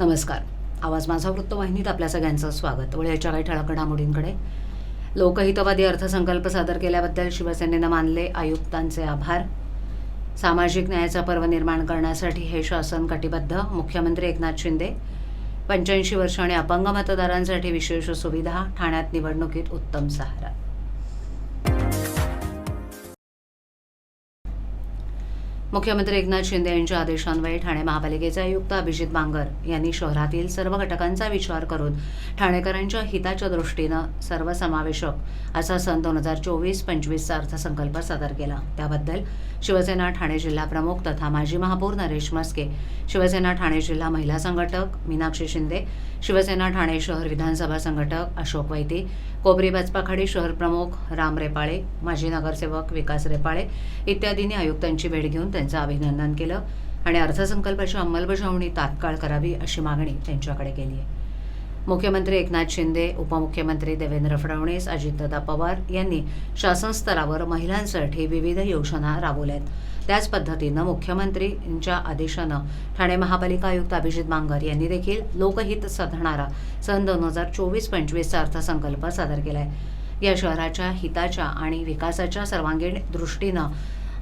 नमस्कार. आवाज माझा वृत्तवाहिनीत आपल्या सगळ्यांचं स्वागत. वेळेच्या काही ठळक घडामोडींकडे. लोकहितवादी अर्थसंकल्प सादर केल्याबद्दल शिवसेनेनं मानले आयुक्तांचे आभार. सामाजिक न्यायाचा पर्व निर्माण करण्यासाठी हे शासन कटिबद्ध. मुख्यमंत्री एकनाथ शिंदे पंच्याऐंशी वर्ष आणि अपंग मतदारांसाठी विशेष सुविधा. ठाण्यात निवडणुकीत उत्तम सहारा. मुख्यमंत्री एकनाथ शिंदे यांच्या आदेशान्वये ठाणे महापालिकेचे आयुक्त अभिजित बांगर यांनी शहरातील सर्व घटकांचा विचार करून ठाणेकरांच्या हिताच्या दृष्टीनं सर्वसमावेशक असा सन दोन हजार चोवीस पंचवीसचा अर्थसंकल्प सादर केला. त्याबद्दल शिवसेना ठाणे जिल्हा प्रमुख तथा माजी महापौर नरेश मस्के शिवसेना ठाणे जिल्हा महिला संघटक मीनाक्षी शिंदे शिवसेना ठाणे शहर विधानसभा संघटक अशोक वैती कोबरी बचपाखाडी शहर प्रमुख राम रेपाळे माजी नगरसेवक विकास रेपाळे इत्यादींनी आयुक्तांची भेट घेऊन त्यांचं अभिनंदन केलं आणि अर्थसंकल्पाची अंमलबजावणी तात्काळ करावी अशी मागणी त्यांच्याकडे केली आहे. मुख्यमंत्री एकनाथ शिंदे उपमुख्यमंत्री देवेंद्र फडणवीस अजितदादा पवार यांनी शासन स्तरावर महिलांसाठी विविध योजना राबवल्या आहेत त्याच पद्धतीनं मुख्यमंत्रींच्या आदेशानं ठाणे महापालिका आयुक्त अभिजित बांगर यांनी देखील लोकहित साधणारा सन दोन हजार चोवीस पंचवीसचा अर्थसंकल्प सादर केला आहे या शहराच्या हिताच्या आणि विकासाच्या सर्वांगीण दृष्टीनं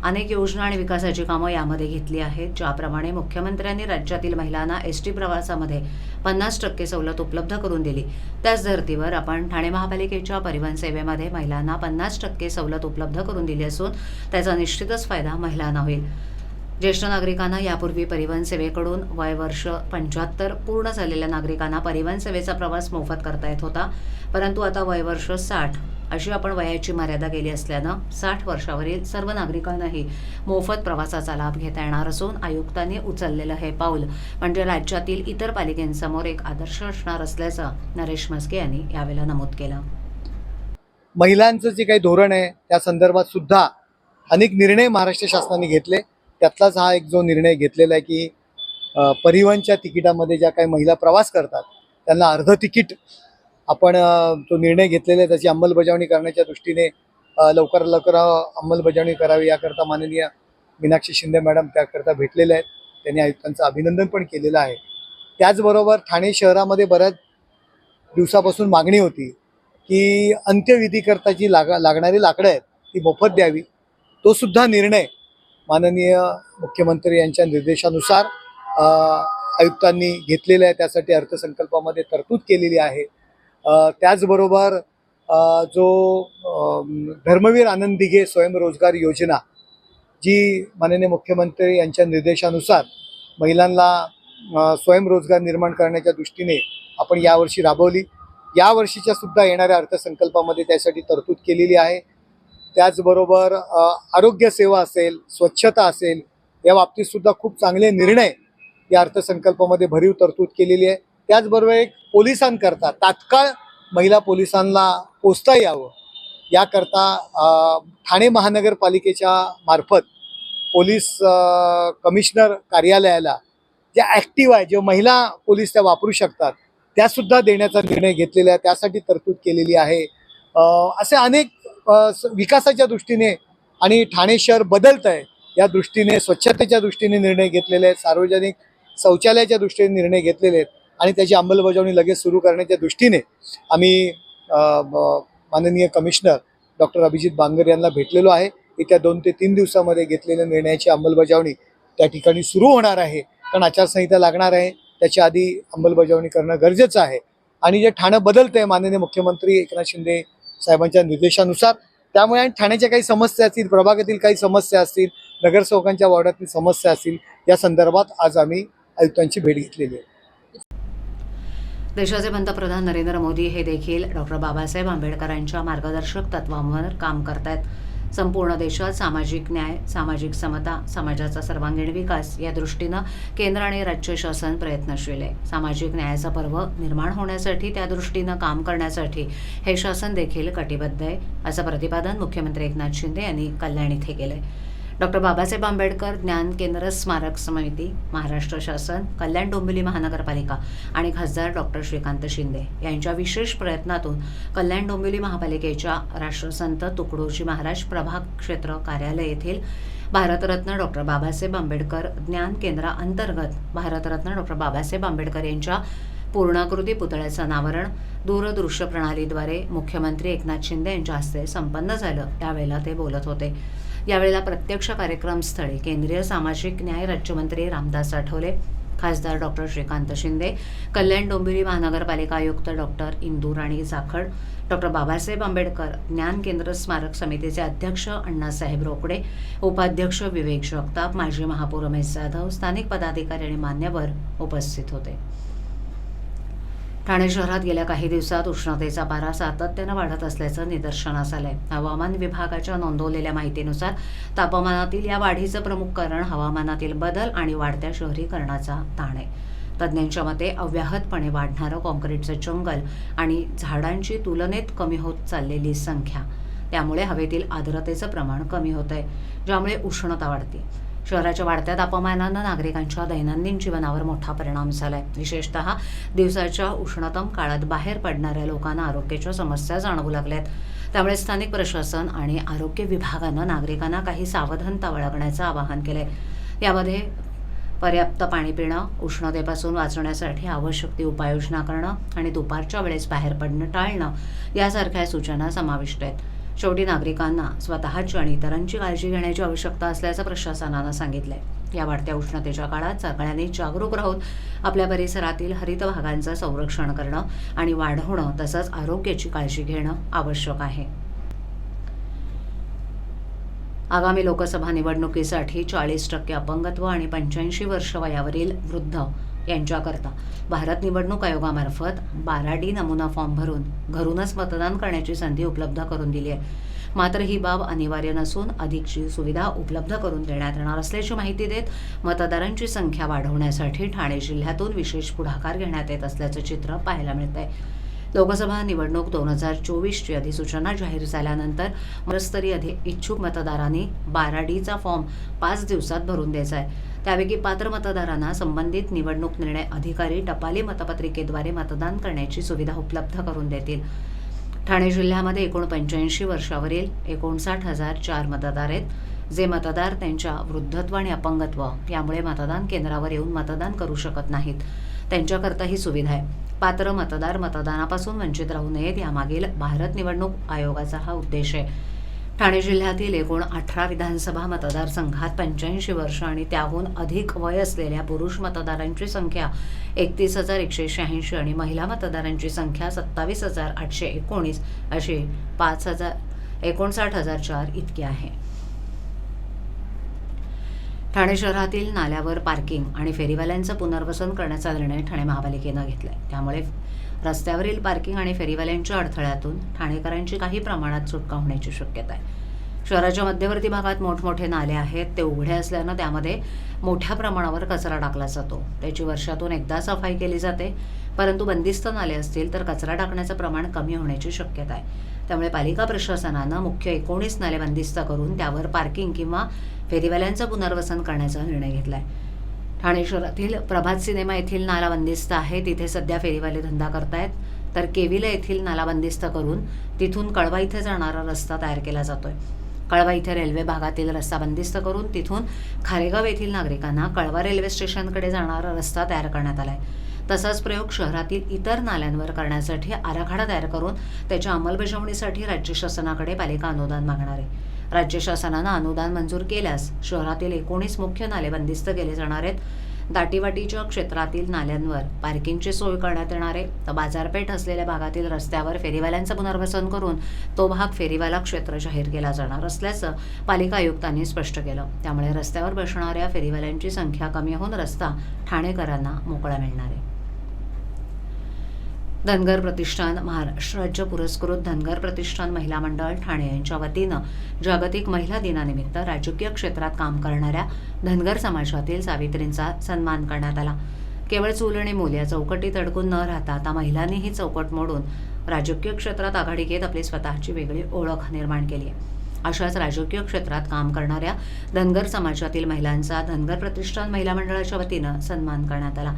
अनेक योजना आणि विकासाची कामं यामध्ये घेतली आहेत ज्याप्रमाणे मुख्यमंत्र्यांनी राज्यातील महिलांना एस टी प्रवासामध्ये पन्नास टक्के सवलत उपलब्ध करून दिली. त्याच धर्तीवर आपण ठाणे महापालिकेच्या परिवहन सेवेमध्ये महिलांना पन्नास टक्के सवलत उपलब्ध करून दिली असून त्याचा निश्चितच फायदा महिलांना होईल. ज्येष्ठ नागरिकांना यापूर्वी परिवहन सेवेकडून वय वर्ष पंच्याहत्तर पूर्ण झालेल्या नागरिकांना परिवहन सेवेचा प्रवास मोफत करता येत होता परंतु आता वय वर्ष साठ अशी आपण वयाची मर्यादा केली असल्यानं साठ वर्षावरील सर्व नागरिकांनाही मोफत प्रवासाचा लाभ घेता येणार असून आयुक्तांनी उचललेलं हे पाऊल म्हणजे राज्यातील इतर पालिकेंसमोर एक आदर्श असणार असल्याचं नरेश म्हस्के यांनी यावेळेला नमूद केलं. महिलांचं जे काही धोरण आहे त्या संदर्भात सुद्धा अनेक निर्णय महाराष्ट्र शासनाने घेतले. त्यातलाच हा एक जो निर्णय घेतलेला आहे की परिवहनच्या तिकिटामध्ये ज्या काही महिला प्रवास करतात त्यांना अर्ध तिकीट आपण जो तो निर्णय घेतलेला आहे त्याची अंमलबजावणी करण्याच्या दृष्टीने अ, लवकर लवकर अंमलबजावणी करावी याकरता माननीय मीनाक्षी शिंदे मॅडम त्याकरता भेटलेल्या आहेत. त्यांनी आयुक्तांचं अभिनंदन पण केलेलं आहे. त्याचबरोबर ठाणे शहरामध्ये बऱ्याच दिवसापासून मागणी होती की अंत्यविधीकरता जी लाग लागणारी लाकडं आहेत ती मोफत द्यावी. तो सुद्धा निर्णय माननीय मुख्यमंत्री यांच्या निर्देशानुसार आयुक्तांनी घेतलेला आहे. त्यासाठी अर्थसंकल्पामध्ये तरतूद केलेली आहे. त्याचबरोबर जो धर्मवीर आनंद दिघे स्वयंरोजगार योजना जी माननीय मुख्यमंत्री यांच्या निर्देशानुसार महिलांना स्वयंरोजगार निर्माण करण्याच्या दृष्टीने आपण यावर्षी राबवली. यावर्षीच्या सुद्धा येणाऱ्या अर्थसंकल्पामध्ये त्यासाठी तरतूद केलेली आहे. त्याचबरोबर आरोग्यसेवा आरोग्य सेवा असेल स्वच्छता असेल या बाबतीत सुद्धा खूप चांगले निर्णय या अर्थसंकल्पामध्ये भरीव तरतूद केलेली आहे. त्याचबरोबर एक पोलिसांकरता तात्काळ महिला पोलिसांना पोचता यावं. याकरता ठाणे महानगरपालिकेच्या मार्फत पोलीस कमिशनर कार्यालयाला ज्या ॲक्टिव्ह आहे जे महिला पोलीस त्या वापरू शकतात त्यासुद्धा देण्याचा निर्णय घेतलेला आहे. त्यासाठी तरतूद केलेली आहे. असे अनेक स- विकासाच्या दृष्टीने आणि ठाणे शहर बदलत आहे या दृष्टीने स्वच्छतेच्या दृष्टीने निर्णय घेतलेले आहेत. सार्वजनिक शौचालयाच्या दृष्टीने निर्णय घेतलेले आहेत. आणि त्याची अंमलबजावणी लगेच सुरू करण्याच्या दृष्टीने आम्ही माननीय कमिशनर डॉक्टर अभिजित बांगर यांना भेटलेलो आहे. येत्या दोन ते तीन दिवसामध्ये घेतलेल्या निर्णयाची अंमलबजावणी त्या ठिकाणी सुरू होणार आहे. कारण आचारसंहिता लागणार आहे. त्याच्या आधी अंमलबजावणी करणं गरजेचं आहे. आणि जे ठाणं बदलतं आहे माननीय मुख्यमंत्री एकनाथ शिंदे साहेबांच्या निर्देशानुसार त्यामुळे आणि ठाण्याच्या काही समस्या असतील प्रभागातील काही समस्या असतील नगरसेवकांच्या वॉर्डातील समस्या असतील या संदर्भात आज आम्ही आयुक्तांची भेट घेतलेली आहे. देशाचे पंतप्रधान नरेंद्र मोदी हे देखील डॉक्टर बाबासाहेब आंबेडकरांच्या मार्गदर्शक तत्वांवर काम करतायत. संपूर्ण देशात सामाजिक न्याय सामाजिक समता समाजाचा सर्वांगीण विकास या दृष्टीनं केंद्र आणि राज्य शासन प्रयत्नशील आहे. सामाजिक न्यायाचा पर्व निर्माण होण्यासाठी त्या दृष्टीनं काम करण्यासाठी हे शासन देखील कटिबद्ध आहे असं प्रतिपादन मुख्यमंत्री एकनाथ शिंदे यांनी कल्याण इथे केलंय. डॉक्टर बाबासाहेब आंबेडकर ज्ञान केंद्र स्मारक समिती महाराष्ट्र शासन कल्याण डोंबिवली महानगरपालिका आणि खासदार डॉक्टर श्रीकांत शिंदे यांच्या विशेष प्रयत्नातून कल्याण डोंबिवली महापालिकेच्या राष्ट्रसंत तुकडोजी महाराज प्रभाग क्षेत्र कार्यालय येथील भारतरत्न डॉक्टर बाबासाहेब आंबेडकर ज्ञान केंद्राअंतर्गत भारतरत्न डॉक्टर बाबासाहेब आंबेडकर यांच्या पूर्णाकृती पुतळ्याचं अनावरण दूरदृश्य प्रणालीद्वारे मुख्यमंत्री एकनाथ शिंदे यांच्या हस्ते संपन्न झालं त्यावेळेला ते बोलत होते. यावेळेला प्रत्यक्ष कार्यक्रमस्थळी केंद्रीय सामाजिक न्याय राज्यमंत्री रामदास आठवले खासदार डॉक्टर श्रीकांत शिंदे कल्याण डोंबिवली महानगरपालिका आयुक्त डॉक्टर इंदू राणी जाखड डॉक्टर बाबासाहेब आंबेडकर ज्ञान केंद्र स्मारक समितीचे अध्यक्ष अण्णासाहेब रोकडे उपाध्यक्ष विवेक जगताप माजी महापौर रमेश जाधव स्थानिक पदाधिकारी आणि मान्यवर उपस्थित होते. ठाणे शहरात गेल्या काही दिवसात उष्णतेचा पारा सातत्यानं वाढत असल्याचं निदर्शनास आलंय. हवामान विभागाच्या नोंदवलेल्या माहितीनुसार तापमानातील या वाढीचं प्रमुख कारण हवामानातील बदल आणि वाढत्या शहरीकरणाचा ताण आहे. तज्ज्ञांच्या मते अव्याहतपणे वाढणारं कॉन्क्रीटचं जंगल आणि झाडांची तुलनेत कमी होत चाललेली संख्या त्यामुळे हवेतील आर्द्रतेचं प्रमाण कमी होत आहे ज्यामुळे उष्णता वाढते. शहराच्या वाढत्या तापमानानं नागरिकांच्या दैनंदिन जीवनावर मोठा परिणाम झालाय. विशेषतः दिवसाच्या उष्णतम काळात बाहेर पडणाऱ्या लोकांना आरोग्याच्या समस्या जाणवू लागल्यात. त्यामुळे स्थानिक प्रशासन आणि आरोग्य विभागानं नागरिकांना काही सावधानता बाळगण्याचं आवाहन केलंय. यामध्ये पर्याप्त पाणी पिणं उष्णतेपासून वाचण्यासाठी आवश्यक ती उपाययोजना करणं आणि दुपारच्या वेळेस बाहेर पडणं टाळणं यासारख्या सूचना समाविष्ट आहेत. शेवटी नागरिकांना स्वतःची आणि इतरांची काळजी घेण्याची आवश्यकता असल्याचं प्रशासनानं सांगितलंय. या वाढत्या उष्णतेच्या काळात सगळ्यांनी जागरूक राहून आपल्या परिसरातील हरित भागांचं संरक्षण करणं आणि वाढवणं तसंच आरोग्याची काळजी घेणं आवश्यक आहे. आगामी लोकसभा निवडणुकीसाठी चाळीस टक्के अपंगत्व आणि पंच्याऐंशी वर्ष वयावरील वृद्ध यांच्याकरता भारत निवडणूक आयोगामार्फत बारा डी नमुना फॉर्म भरून घरूनच मतदान करण्याची संधी उपलब्ध करून दिली आहे. मात्र ही बाब अनिवार्य नसून अधिकची सुविधा उपलब्ध करून देण्यात येणार असल्याची माहिती देत मतदारांची संख्या वाढवण्यासाठी ठाणे जिल्ह्यातून विशेष पुढाकार घेण्यात येत असल्याचं चित्र पाहायला मिळत आहे लोकसभा निवडणूक दोन हजार चोवीसची अधिसूचना जाहीर झाल्यानंतर मरस्तरी अधि इच्छुक मतदारांनी बारा डीचा फॉर्म पाच दिवसात भरून द्यायचा आहे. त्यापैकी पात्र मतदारांना संबंधित निवडणूक निर्णय अधिकारी टपाली मतपत्रिकेद्वारे मतदान करण्याची सुविधा उपलब्ध करून देतील. ठाणे जिल्ह्यामध्ये एकूण पंच्याऐंशी वर्षावरील एकोणसाठ हजार चार मतदार आहेत जे मतदार त्यांच्या वृद्धत्व आणि अपंगत्व यामुळे मतदान केंद्रावर येऊन मतदान करू शकत नाहीत. त्यांच्याकरता ही सुविधा आहे. पात्र मतदार मतदानापासून वंचित राहू नयेत यामागील भारत निवडणूक आयोगाचा हा उद्देश आहे. ठाणे जिल्ह्यातील एकूण अठरा विधानसभा मतदारसंघात पंच्याऐंशी वर्ष आणि त्याहून अधिक वय असलेल्या पुरुष मतदारांची संख्या एकतीस हजार एकशे शहाऐंशी आणि महिला मतदारांची संख्या सत्तावीस हजार आठशे एकोणीस अशी पाच हजार एकोणसाठ हजार चार इतकी आहे. ठाणे शहरातील नाल्यावर पार्किंग आणि फेरीवाल्यांचं पुनर्वसन करण्याचा निर्णय ठाणे महापालिकेनं आहे त्यामुळे रस्त्यावरील पार्किंग आणि फेरीवाल्यांच्या अडथळ्यातून ठाणेकरांची काही प्रमाणात सुटका होण्याची शक्यता आहे. शहराच्या मध्यवर्ती भागात मोठमोठे नाले आहेत ते उघडे असल्यानं त्यामध्ये मोठ्या प्रमाणावर कचरा टाकला जातो. त्याची वर्षातून एकदा सफाई केली जाते. परंतु बंदिस्त नाले असतील तर कचरा टाकण्याचं प्रमाण कमी होण्याची शक्यता आहे. त्यामुळे पालिका प्रशासनानं मुख्य एकोणीस नाले बंदिस्त करून त्यावर पार्किंग किंवा फेरीवाल्यांचं पुनर्वसन करण्याचा निर्णय घेतलाय. ठाणे शहरातील प्रभात सिनेमा येथील नाला बंदिस्त आहे. तिथे सध्या फेरीवाले धंदा करतायत. तर केविला येथील नाला बंदिस्त करून तिथून कळवा इथे जाणारा रस्ता तयार केला जातोय. कळवा इथे रेल्वे भागातील रस्ता बंदिस्त करून तिथून खारेगाव येथील नागरिकांना कळवा रेल्वे स्टेशनकडे जाणारा रस्ता तयार करण्यात आला आहे तसाच प्रयोग शहरातील इतर नाल्यांवर करण्यासाठी आराखडा तयार करून त्याच्या अंमलबजावणीसाठी राज्य शासनाकडे पालिका अनुदान मागणार. आहे राज्य शासनानं अनुदान मंजूर केल्यास शहरातील एकोणीस मुख्य नाले बंदिस्त केले जाणार आहेत. दाटीवाटीच्या क्षेत्रातील नाल्यांवर पार्किंगची सोय करण्यात येणार आहे तर बाजारपेठ असलेल्या भागातील रस्त्यावर फेरीवाल्यांचं पुनर्वसन करून तो भाग फेरीवाला क्षेत्र जाहीर केला जाणार असल्याचं पालिका आयुक्तांनी स्पष्ट केलं. त्यामुळे रस्त्यावर बसणाऱ्या फेरीवाल्यांची संख्या कमी होऊन रस्ता ठाणेकरांना मोकळा मिळणार आहे. धनगर प्रतिष्ठान महाराष्ट्र राज्य पुरस्कृत धनगर प्रतिष्ठान महिला मंडळ ठाणे यांच्या वतीनं जागतिक महिला दिनानिमित्त राजकीय क्षेत्रात काम करणाऱ्या धनगर समाजातील सावित्रींचा सन्मान करण्यात आला. केवळ चूल आणि मूल या चौकटीत अडकून न राहता आता महिलांनी ही चौकट मोडून राजकीय क्षेत्रात आघाडी घेत आपली स्वतःची वेगळी ओळख निर्माण केली आहे. अशाच राजकीय क्षेत्रात काम करणाऱ्या धनगर समाजातील महिलांचा धनगर प्रतिष्ठान महिला मंडळाच्या वतीनं सन्मान करण्यात आला.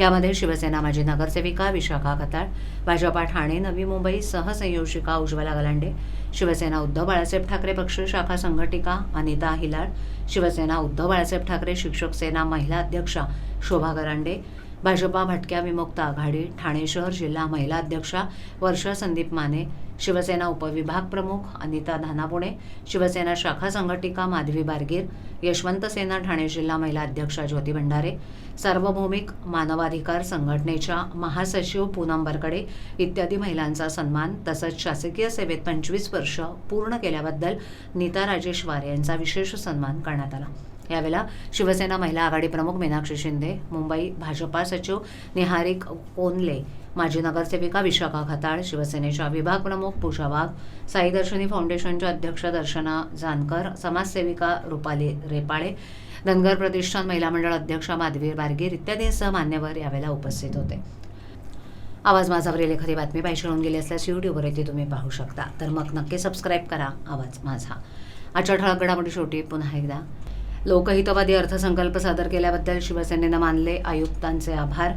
यामध्ये शिवसेना माजी नगरसेविका विशाखा खताळ भाजपा ठाणे नवी मुंबई सहसंयोजिका उज्ज्वला गलांडे शिवसेना उद्धव बाळासाहेब ठाकरे पक्ष शाखा संघटिका अनिता हिलाळ शिवसेना उद्धव बाळासाहेब ठाकरे शिक्षक सेना महिला अध्यक्षा शोभा गरांडे भाजपा भटक्या विमुक्त आघाडी ठाणे शहर जिल्हा महिला अध्यक्षा वर्षा संदीप माने शिवसेना उपविभाग प्रमुख अनिता धानापुणे शिवसेना शाखा संघटिका माधवी बारगीर यशवंत सेना ठाणे जिल्हा महिला अध्यक्षा ज्योती भंडारे सार्वभौमिक मानवाधिकार संघटनेच्या महासचिव पूनम बरकडे इत्यादी महिलांचा सन्मान तसंच शासकीय सेवेत पंचवीस वर्ष पूर्ण केल्याबद्दल नीता राजेश वारे यांचा विशेष सन्मान करण्यात आला. यावेळेला शिवसेना महिला आघाडी प्रमुख मीनाक्षी शिंदे मुंबई भाजपा सचिव निहारिक कोनले माजी नगरसेविका विशाखा खताळ शिवसेनेच्या विभाग प्रमुख पूजा वाघ साईदर्शनी फाउंडेशनच्या अध्यक्ष दर्शना जानकर समाजसेविका रुपाली रेपाळे धनगर प्रतिष्ठान महिला मंडळ अध्यक्षा माधवीर बारगीर इत्यादींसह मान्यवर यावेळेला उपस्थित होते. आवाज माझावरील एखादी बातमी पाहिजे होऊन गेली असल्यास यूट्यूबवर येथे तुम्ही पाहू शकता. तर मग नक्की सबस्क्राईब करा. आवाज माझा. आजच्या ठळक घडामोडी शेवटी पुन्हा एकदा. लोकहितवादी अर्थसंकल्प सादर केल्याबद्दल शिवसेनेनं मानले आयुक्तांचे आभार.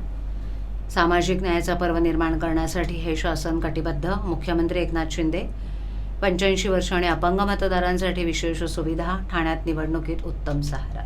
सामाजिक न्यायाचा पर्व निर्माण करण्यासाठी हे शासन कटिबद्ध. मुख्यमंत्री एकनाथ शिंदे पंच्याऐंशी वर्ष आणि अपंग मतदारांसाठी विशेष सुविधा ठाण्यात निवडणुकीत उत्तम सहारा